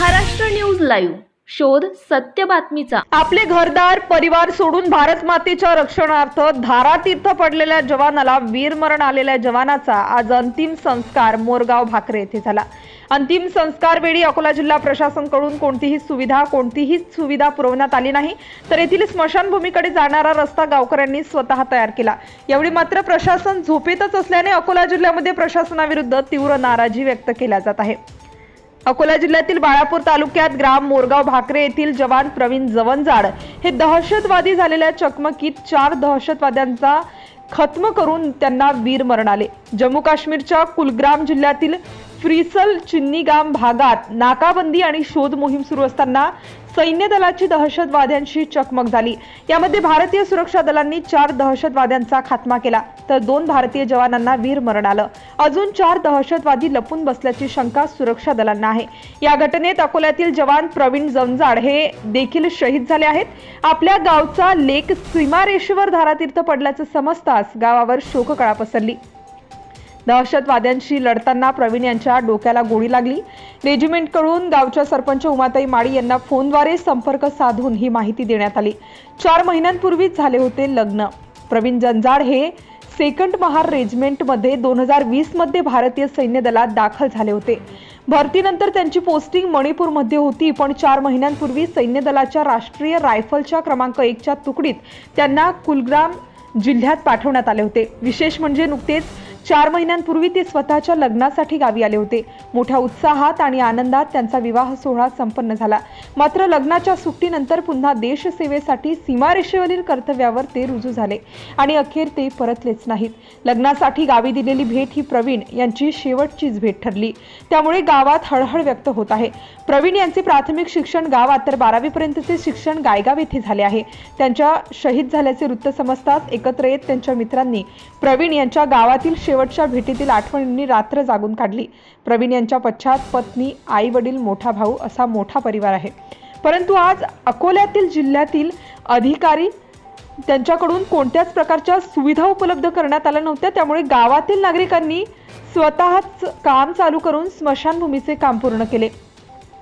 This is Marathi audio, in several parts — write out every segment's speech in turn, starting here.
Maharashtra news live. शोध सत्य बातमीचा. आपले घरदार परिवार सोडून भारत मातेच्या रक्षणार्थ धारातीर्थ पडलेल्या जवानाला वीरमरण आलेल्या जवानाचा आज अंतिम संस्कार मोरगाव भाकरे येथे झाला. अंतिम संस्कार वेळी अकोला जिल्हा प्रशासनकडून कोणतीही सुविधा कोणतीही सुविधा पुरवण्यात आली नाही तर येथील स्मशानभूमीकडे जाणारा रस्ता गावकऱ्यांनी स्वतः तयार केला. यावेळी मात्र प्रशासन झोपेतच असल्याने अकोला जिल्ह्यामध्ये प्रशासनाविरुद्ध तीव्र नाराजी व्यक्त केल्या जात आहे. अकोला जिल्ह्यातील बाळापूर तालुक्यात ग्राम मोरगाव भाकरे येथील जवान प्रवीण जवनजाड हे दहशतवादी झालेल्या चकमकीत चार दहशतवाद्यांचा खत्म करून त्यांना वीरमरण आले जम्मू काश्मीरच्या कुलग्राम जिल्ह्यातील फ्रिसल चिन्नीगाम भागात नाकाबंदी आणि शोध मोहीम सुरू असताना सैन्य दलाची दहशतवाद्यांशी चकमक झाली. यामध्ये भारतीय सुरक्षा दलांनी चार दहशतवाद्यांचा खात्मा केला तर दोन भारतीय जवानांना वीरमरण आलं अजून चार दहशतवादी लपून बसल्याची शंका सुरक्षा दलांना आहे. या घटनेत अकोल्यातील जवान प्रवीण जंजाड हे देखील शहीद झाले आहेत. आपल्या गावचा लेक सीमारेषेवर धारातीर्थ पडल्याचं समजताच गावावर शोककळा पसरली. दहशतवाद्यांशी लढताना प्रवीण यांच्या डोक्याला गोळी लागली. रेजिमेंटकडून गावच्या सरपंच उमाताई माळी यांना फोनद्वारे संपर्क साधून ही माहिती देण्यात आली. चार महिन्यांपूर्वीच झाले होते लग्न. प्रवीण जंजाड हे सेकंड महार रेजिमेंटमध्ये दोन हजार वीसमध्ये भारतीय सैन्य दलात दाखल झाले होते. भरतीनंतर त्यांची पोस्टिंग मणिपूरमध्ये होती पण चार महिन्यांपूर्वी सैन्य दलाच्या राष्ट्रीय रायफलच्या क्रमांक एकच्या तुकडीत त्यांना कुलग्राम जिल्ह्यात पाठवण्यात आले होते. विशेष म्हणजे नुकतेच चार महिन्यांपूर्वी ते स्वतःच्या लग्नासाठी गावी आले होते. मोठ्या उत्साहात आणि आनंदात त्यांचा विवाह सोहळा संपन्न झाला. मात्र लग्नाच्या सुट्टीनंतर पुन्हा देशसेवेसाठी सीमारेषेवरील कर्तव्यावर ते रुजू झाले आणि अखेर ते परतलेच नाहीत. लग्नासाठी गावी दिलेली भेट ही प्रवीण यांची शेवटचीच भेट ठरली. त्यामुळे गावात हळहळ व्यक्त होत आहे. प्रवीण यांचे प्राथमिक शिक्षण गावात तर बारावीपर्यंतचे शिक्षण गायगाव येथे झाले आहे. त्यांच्या शहीद झाल्याचे वृत्त समजताच एकत्र येत त्यांच्या मित्रांनी प्रवीण यांच्या गावातील शेवटच्या भेटीतील आठवणींनी रात्र जागून काढली. प्रवीण यांच्या पश्चात पत्नी आई वडील मोठा भाऊ असा मोठा परिवार आहे. परंतु आज अकोल्यातील जिल्ह्यातील अधिकारी त्यांच्याकडून कोणत्याच प्रकारच्या सुविधा उपलब्ध करण्यात आल्या नव्हत्या. त्यामुळे गावातील नागरिकांनी स्वतःच काम चालू करून स्मशानभूमीचे काम पूर्ण केले.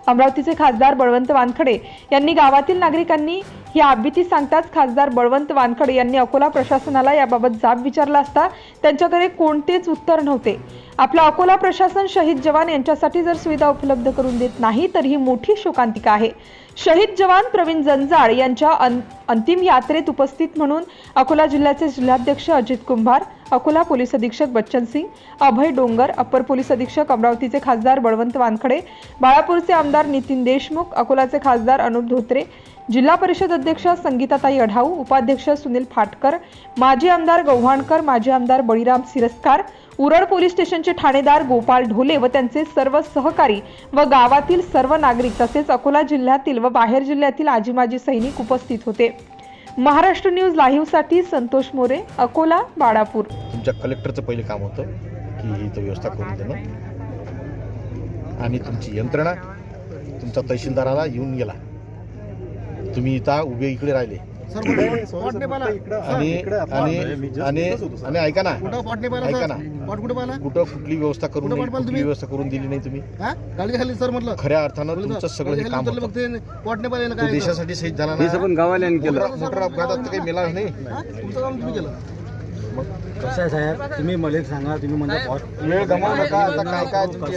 अमरावतीचे खासदार बळवंत वानखडे यांनी गावातील नागरिकांनी ही आबिती सांगताच खासदार बळवंत वानखडे यांनी अकोला प्रशासनाला याबाबत जाब विचारला असता त्यांच्याकडे कोणतेच उत्तर नव्हते. आपला अकोला प्रशासन शहीद जवान यांच्यासाठी जर सुविधा उपलब्ध करून देत नाही तर ही मोठी शोकांतिका आहे. शहीद जवान प्रवीण जंजाळ यांच्या अं- अंतिम यात्रेत उपस्थित म्हणून अकोला जिल्ह्याचे जिल्हाध्यक्ष अजित कुंभार अकोला पोलीस अधीक्षक बच्चन सिंग अभय डोंगर अप्पर पोलीस अधीक्षक अमरावतीचे खासदार बळवंत वानखडे बाळापूरचे आमदार नितीन देशमुख अकोलाचे खासदार अनुप धोत्रे जिल्हा परिषद अध्यक्ष संगीताताई अढाऊ उपाध्यक्ष सुनील फाटकर माजी आमदार गव्हाणकर माजी आमदार बळीराम सिरस्कार उरळ पोलीस स्टेशनचे ठाणेदार गोपाल ढोले व त्यांचे सर्व सहकारी व गावातील सर्व नागरिक तसेच अकोला जिल्ह्यातील व बाहेर जिल्ह्यातील आजी माजी सैनिक उपस्थित होते. महाराष्ट्र न्यूज लाईव्हसाठी संतोष मोरे अकोला बाळापूर. तुमच्या कलेक्टरचं पहिले काम होतं की ही इथं व्यवस्था करून देणं. आणि तुमची यंत्रणा तुमचा तहसीलदाराला येऊन गेला. तुम्ही इथं उभे इकडे राहिले. आणि आणि आणि आणि ऐका ना. नाही ऐका ना. कुठे कुठली व्यवस्था करून नाही कुठली तुम्ही? व्यवस्था करून दिली नाही तुम्ही? गाडी खाली सर म्हटलं. खऱ्या अर्थानं तुमचं सगळं हे काम होतं. नाही देशासाठी शहीद झाला हे ना पण केलं. मोटर अपघातात तर काही मेला नाही? तुमचं काम तुम्ही केलं. कसं आहे साहेब? तुम्ही मला सांगा तुम्ही म्हणजे वेळ गमावू नका. आता काय काय तुमची